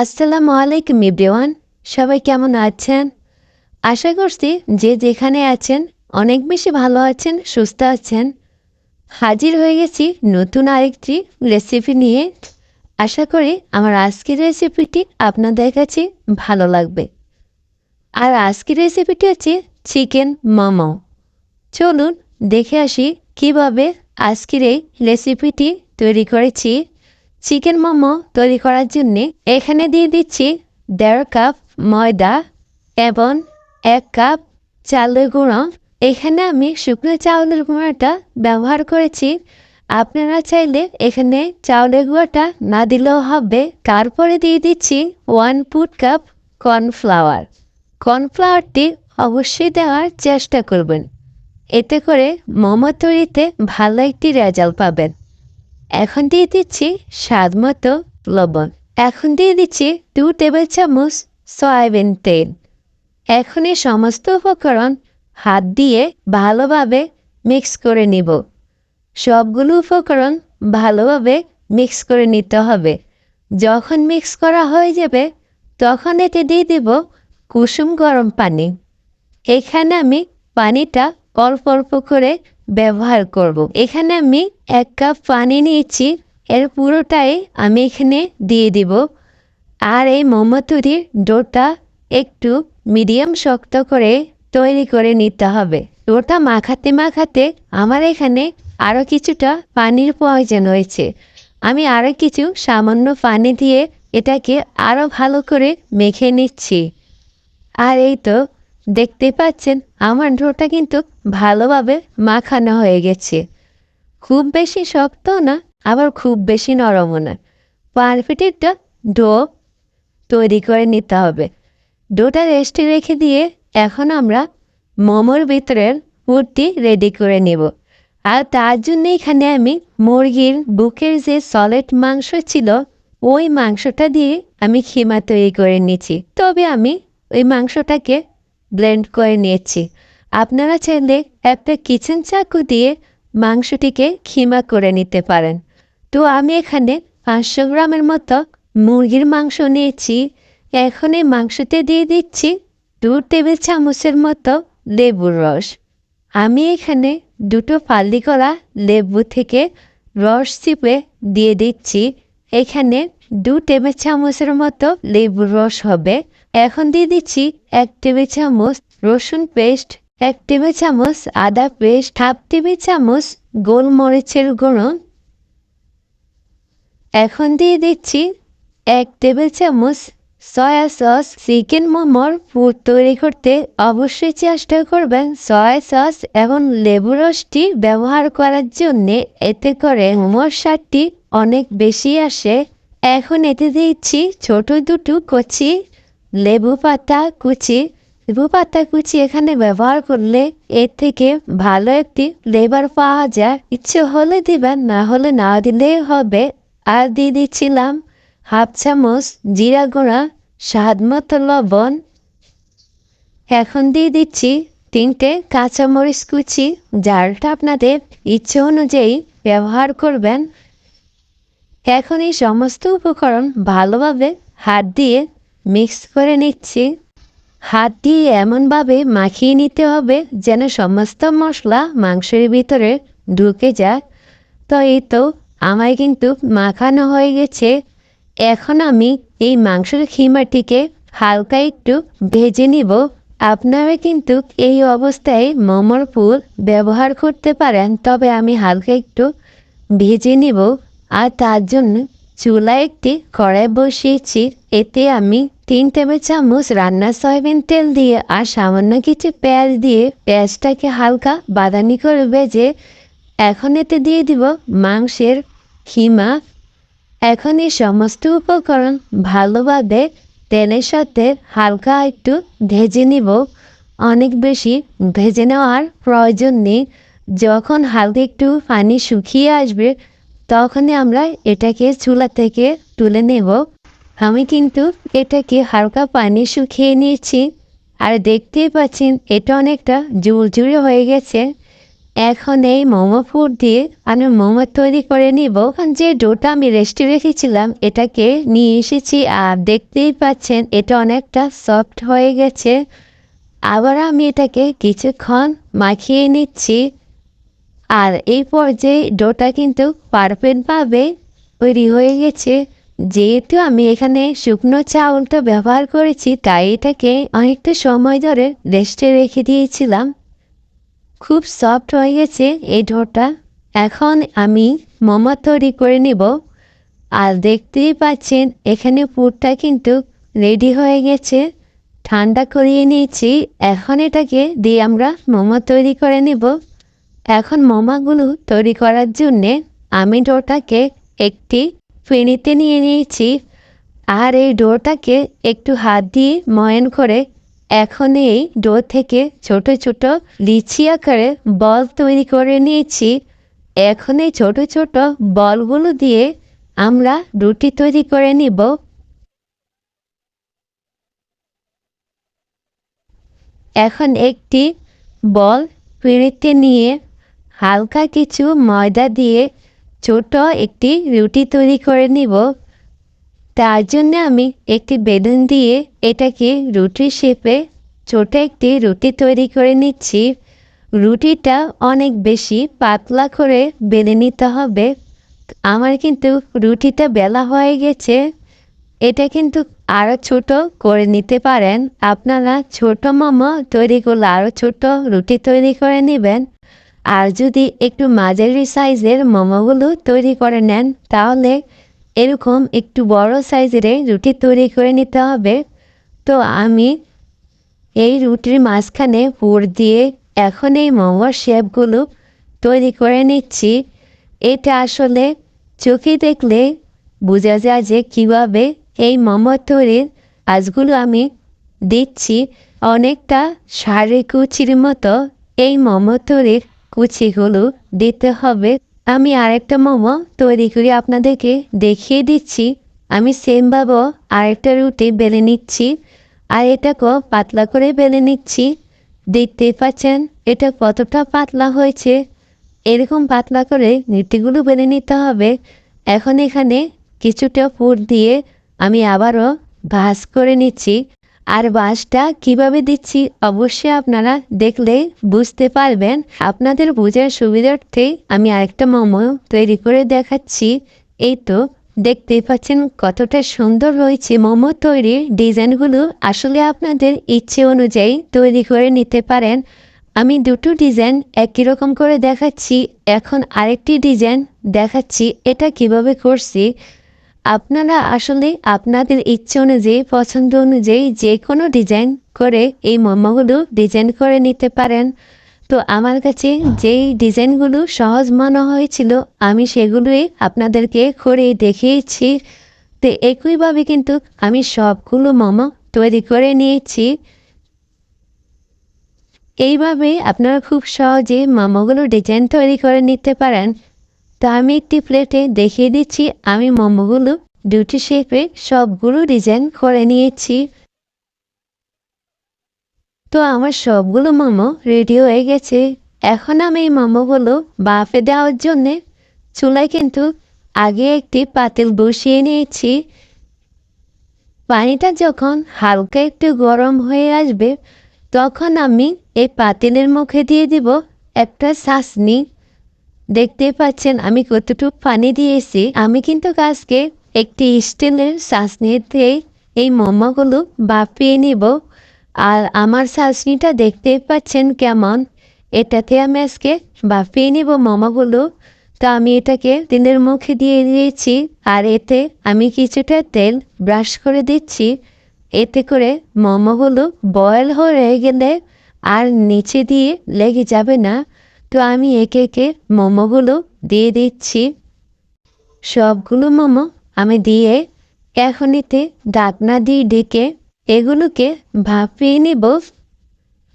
আসসালামু আলাইকুম ইব্রিওয়ান সবাই কেমন আছেন? আশা করছি যে যেখানে আছেন অনেক বেশি ভালো আছেন, সুস্থ আছেন। হাজির হয়ে গেছি নতুন আরেকটি রেসিপি নিয়ে। আশা করি আমার আজকের রেসিপিটি আপনাদের কাছে ভালো লাগবে। আর আজকের রেসিপিটি হচ্ছে চিকেন মোমো। চলুন দেখে আসি কীভাবে আজকের এই রেসিপিটি তৈরি করেছি। চিকেন মোমো তৈরি করার জন্য এখানে দিয়ে দিচ্ছি দেড় কাপ ময়দা এবং এক কাপ চালের গুঁড়ো। এখানে আমি শুকনো চাউলের গুঁড়োটা ব্যবহার করেছি। আপনারা চাইলে এখানে চাউলের গুঁড়োটা না দিলেও হবে। তারপরে দিয়ে দিচ্ছি ওয়ান ফুট কাপ কর্নফ্লাওয়ার। কর্নফ্লাওয়ারটি অবশ্যই দেওয়ার চেষ্টা করবেন। এতে করে মোমো তৈরিতে ভালো একটি রেজাল্ট পাবেন। এখন দিয়ে দিচ্ছি স্বাদ মতো লবণ। এখন দিয়ে দিচ্ছি দু টেবিল চামচ সয়াবিন তেল। এখন এই সমস্ত উপকরণ হাত দিয়ে ভালোভাবে মিক্স করে নিব। সবগুলো উপকরণ ভালোভাবে মিক্স করে নিতে হবে। যখন মিক্স করা হয়ে যাবে, তখন এতে দিয়ে দিব কুসুম গরম পানি। এখানে আমি পানিটা অল্প অল্প করে ব্যবহার করব। এখানে আমি এক কাপ পানি নিয়েছি। এর পুরোটাই আমি এখানে দিয়ে দিব। আর এই মোমো তৈরির ডোটা একটু মিডিয়াম শক্ত করে তৈরি করে নিতে হবে। ডোটা মাখাতে মাখাতে আমার এখানে আরও কিছুটা পানির প্রয়োজন হয়েছে। আমি আরও কিছু সামান্য পানি দিয়ে এটাকে আরও ভালো করে মেখে নিচ্ছি। আর এই তো দেখতে পাচ্ছেন, আমার ডোটা কিন্তু ভালোভাবে মাখানো হয়ে গেছে। খুব বেশি শক্ত না, আবার খুব বেশি নরমও না। পারফেক্ট একটা ডো তৈরি করে নিতে হবে। ডোটা রেস্টে রেখে দিয়ে এখন আমরা মোমোর ভিতরের পুরটি রেডি করে নেব। আর তার জন্য এখানে আমি মুরগির বুকের যে সলিড মাংস ছিল, ওই মাংসটা দিয়ে আমি খিমা তৈরি করে নিয়েছি তবে আমি ওই মাংসটাকে ব্লেন্ড করে নিয়েছি। আপনারা চাইলে একটা কিচেন চাকু দিয়ে মাংসটিকে খিমা করে নিতে পারেন। তো আমি এখানে পাঁচশো গ্রামের মতো মুরগির মাংস নিয়েছি। এখন এই মাংসতে দিয়ে দিচ্ছি দু টেবিল চামচের মতো লেবুর রস। আমি এখানে দুটো ফালি করা লেবু থেকে রস চিপে দিয়ে দিচ্ছি। এখানে দু টেবিল চামচের মতো লেবুর রস হবে। এখন দিয়ে দিচ্ছি এক টেবিল চামচ রসুন পেস্ট, এক টেবিল চামচ আদা পেস্ট, হাফ টেবিল চামচ গোলমরিচের গুঁড়ো। এখন দিয়ে দিচ্ছি এক টেবিল চামচ সয়া সস। চিকেন মোমোর পুর তৈরি করতে অবশ্যই চেষ্টা করবেন সয়া সস এবং লেবু রসটি ব্যবহার করার জন্যে। এতে করে মোমোর স্বাদটি অনেক বেশি আসে। এখন এতে দিচ্ছি ছোট দুটো কচি লেবু পাতা কুচি, লেবু পাতা কুচি এখানে ব্যবহার করলে এর থেকে ভালো একটি লেবার পাওয়া যায়। ইচ্ছে হলে দিবেন, না হলে না দিলেই হবে। আর দিয়ে দিচ্ছিলাম হাফ চামচ জিরা গুঁড়া, স্বাদ মতো লবণ। এখন দিয়ে দিচ্ছি তিনটে কাঁচামরিচ কুচি জালটা আপনাদের ইচ্ছে অনুযায়ী ব্যবহার করবেন। এখন এই সমস্ত উপকরণ ভালোভাবে হাত দিয়ে মিক্স করে নিচ্ছি। হাত দিয়ে এমনভাবে মাখিয়ে নিতে হবে যেন সমস্ত মশলা মাংসের ভিতরে ঢুকে যাক। তো এই তো, আমায় কিন্তু মাখানো হয়ে গেছে। এখন আমি এই মাংসের খিমাটিকে হালকা একটু ভেজে নিব। আপনারা কিন্তু এই অবস্থায় মোমোর ফুল ব্যবহার করতে পারেন, তবে আমি হালকা একটু ভেজে নিব। আর তার জন্য চুলায় একটি কড়াই বসিয়েছি। এতে আমি তিন টেবিল চামচ রান্না সয়াবিন তেল দিয়ে আর সামান্য কিছু পেঁয়াজ দিয়ে পেঁয়াজটাকে হালকা বাদানি করে ভেজে এখন এতে দিয়ে দিব মাংসের খিমা। এখন এই সমস্ত উপকরণ ভালোভাবে তেলের সাথে হালকা একটু ভেজে নিব। অনেক বেশি ভেজে নেওয়ার প্রয়োজন নেই। যখন হালকা একটু পানি শুকিয়ে আসবে তখনই আমরা এটাকে চুলা থেকে তুলে নেব। আমি কিন্তু এটাকে হালকা পানি শুকিয়ে নিয়েছি। আর দেখতেই পাচ্ছেন, এটা অনেকটা জুড়জুড়ে হয়ে গেছে। এখন এই মোমো ফুড দিয়ে আমি মোমো তৈরি করে নিব। যে ডোটা আমি রেস্টে রেখেছিলাম, এটাকে নিয়ে এসেছি। আর দেখতেই পাচ্ছেন, এটা অনেকটা সফট হয়ে গেছে। আবার আমি এটাকে কিছুক্ষণ মাখিয়ে নিচ্ছি। আর এই পর্যায়ে ডোটা কিন্তু পারফেক্টভাবে তৈরি হয়ে গেছে। যেহেতু আমি এখানে শুকনো চাউলটা ব্যবহার করেছি, তাই এটাকে অনেকটা সময় ধরে রেস্টে রেখে দিয়েছিলাম। খুব সফট হয়ে গেছে এই ডোটা। এখন আমি মোমো তৈরি করে নিব। আর দেখতেই পাচ্ছেন, এখানে পুরটা কিন্তু রেডি হয়ে গেছে। ঠান্ডা করিয়ে নিয়েছি। এখন এটাকে দিয়ে আমরা মোমো তৈরি করে নিব। এখন মোমাগুলো তৈরি করার জন্যে আমি ডোটাকে একটি ফেনিতে নিয়ে নিয়েছি। আর এই ডোটাকে একটু হাত দিয়ে ময়ন করে এখন এই ডো থেকে ছোট ছোট লিচি আকারে বল তৈরি করে নিয়েছি। এখন এই ছোট ছোট বলগুলো দিয়ে আমরা রুটি তৈরি করে নিব। এখন একটি বল পিঁড়িতে নিয়ে হালকা কিছু ময়দা দিয়ে ছোট একটি রুটি তৈরি করে নিব। তার জন্য আমি একটি বেলুন দিয়ে এটাকে রুটির শেপে ছোট একটি রুটি তৈরি করে নিচ্ছি। রুটিটা অনেক বেশি পাতলা করে বেলে নিতে হবে। আমার কিন্তু রুটিটা বেলা হয়ে গেছে। এটা কিন্তু আরও ছোট করে নিতে পারেন। আপনারা ছোট মোমো তৈরি করলে আরও ছোট রুটি তৈরি করে নেবেন। আর যদি একটু মাঝারি সাইজের মোমোগুলো তৈরি করে নেন, তাহলে এরকম একটু বড় সাইজের রুটি তৈরি করে নিতে হবে। তো আমি এই রুটির মাঝখানে পুর দিয়ে এখন এই মোমোর শেপগুলো তৈরি করে নিচ্ছি। এটা আসলে চোখে দেখলে বোঝা যায় যে কীভাবে এই মোমো তৈরির আজগুলো আমি দিচ্ছি। অনেকটা সারে কুচির মতো এই মোমো তৈরির কুচিগুলো দিতে হবে। আমি আরেকটা মোমো তৈরি করে আপনাদেরকে দেখিয়ে দিচ্ছি। আমি সেমভাবে আরেকটা রুটি বেলে নিচ্ছি আর এটাকেও পাতলা করে বেলে নিচ্ছি। দেখতে পাচ্ছেন, এটা কতটা পাতলা হয়েছে। এরকম পাতলা করে রুটিগুলো বেলে নিতে হবে। এখন এখানে কিছুটা পুর দিয়ে আমি আবারও ভাজ করে নিচ্ছি। আর বাঁশটা কীভাবে দিচ্ছি অবশ্যই আপনারা দেখলে বুঝতে পারবেন। আপনাদের বোঝার সুবিধার্থে আমি আরেকটা মোমো তৈরি করে দেখাচ্ছি। এই তো, দেখতেই পাচ্ছেন কতটা সুন্দর রয়েছে মোমো তৈরির ডিজাইনগুলো। আসলে আপনাদের ইচ্ছে অনুযায়ী তৈরি করে নিতে পারেন। আমি দুটো ডিজাইন একই রকম করে দেখাচ্ছি। এখন আরেকটি ডিজাইন দেখাচ্ছি। এটা কীভাবে করছি? আপনারা আসলে আপনাদের ইচ্ছে অনুযায়ী, পছন্দ অনুযায়ী যে কোনো ডিজাইন করে এই মোমোগুলো ডিজাইন করে নিতে পারেন। তো আমার কাছে যেই ডিজাইনগুলো সহজ মনে হয়েছিল, আমি সেগুলোই আপনাদেরকে করে দেখিয়েছি। তো একইভাবে কিন্তু আমি সবগুলো মোমো তৈরি করে নিয়েছি। এইভাবে আপনারা খুব সহজে মোমোগুলো ডিজাইন তৈরি করে নিতে পারেন। তো আমি একটি প্লেটে দেখিয়ে দিচ্ছি। আমি মোমোগুলো দুটি শেপে সবগুলো ডিজাইন করে নিয়েছি। তো আমার সবগুলো মোমো রেডি হয়ে গেছে। এখন আমি এই মোমোগুলো বাফে দেওয়ার জন্যে চুলায় কিন্তু আগে একটি পাতিল বসিয়ে নিয়েছি। পানিটা যখন হালকা একটু গরম হয়ে আসবে, তখন আমি এই পাতিলের মুখে দিয়ে দিব একটা শাসনি দেখতে পাচ্ছেন, আমি কতটুকু পানি দিয়েছি। আমি কিন্তু গাছকে একটি স্টিলের শাসনিতে এই মোমোগুলো বাপিয়ে নিব। আর আমার শাসনিটা দেখতে পাচ্ছেন কেমন? এটাতে আমি আজকে বাপিয়ে নিব মোমোগুলো। তো আমি এটাকে তেলের মুখে দিয়ে দিয়েছি। আর এতে আমি কিছুটা তেল ব্রাশ করে দিচ্ছি। এতে করে মোমোগুলো বয়েল হয়ে গেলে আর নিচে দিয়ে লেগে যাবে না। তো আমি একে একে মোমোগুলো দিয়ে দিচ্ছি। সবগুলো মোমো আমি দিয়ে এখনিতে ডাকনা দিয়ে ডেকে এগুলোকে ভাপিয়ে নিব।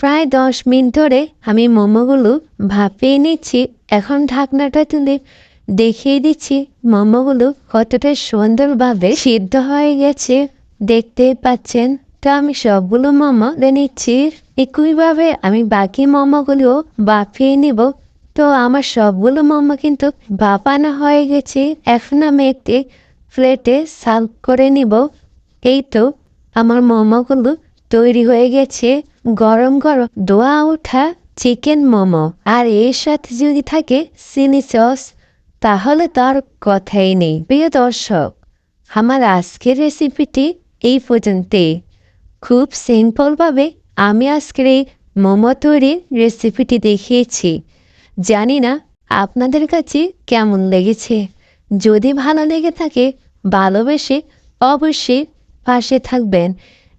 প্রায় দশ মিনিট ধরে আমি মোমোগুলো ভাপিয়ে নিচ্ছি। এখন ঢাকনাটা তুলে দেখিয়ে দিচ্ছি মোমোগুলো কতটা সুন্দরভাবে সিদ্ধ হয়ে গেছে। দেখতে পাচ্ছেন? তো আমি সবগুলো মোমো নিচ্ছি। একইভাবে আমি বাকি মোমোগুলো বাফিয়ে নিব। তো আমার সবগুলো মোমো কিন্তু বাপানো হয়ে গেছে। এখন আমি একটি প্লেটে সার্ভ করে নিব। এই তো আমার মোমোগুলো তৈরি হয়ে গেছে। গরম গরম দোয়া ওঠা চিকেন মোমো। আর এর সাথে যদি থাকে চিনি সস, তাহলে তার কথাই নেই। প্রিয় দর্শক, আমার আজকের রেসিপিটি এই পর্যন্তই। খুব সিম্পলভাবে আমি আজকের এই মোমো তৈরির রেসিপিটি দেখিয়েছি। জানি না আপনাদের কাছে কেমন লেগেছে। যদি ভালো লেগে থাকে, ভালোবেসে অবশ্যই পাশে থাকবেন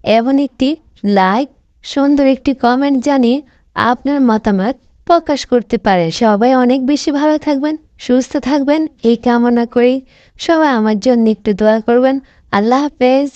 এবং একটি লাইক, সুন্দর একটি কমেন্ট জানিয়ে আপনার মতামত প্রকাশ করতে পারেন। সবাই অনেক বেশি ভালো থাকবেন, সুস্থ থাকবেন। এই কামনা করি সবাই আমার জন্য একটু দোয়া করবেন। আল্লাহ হাফেজ।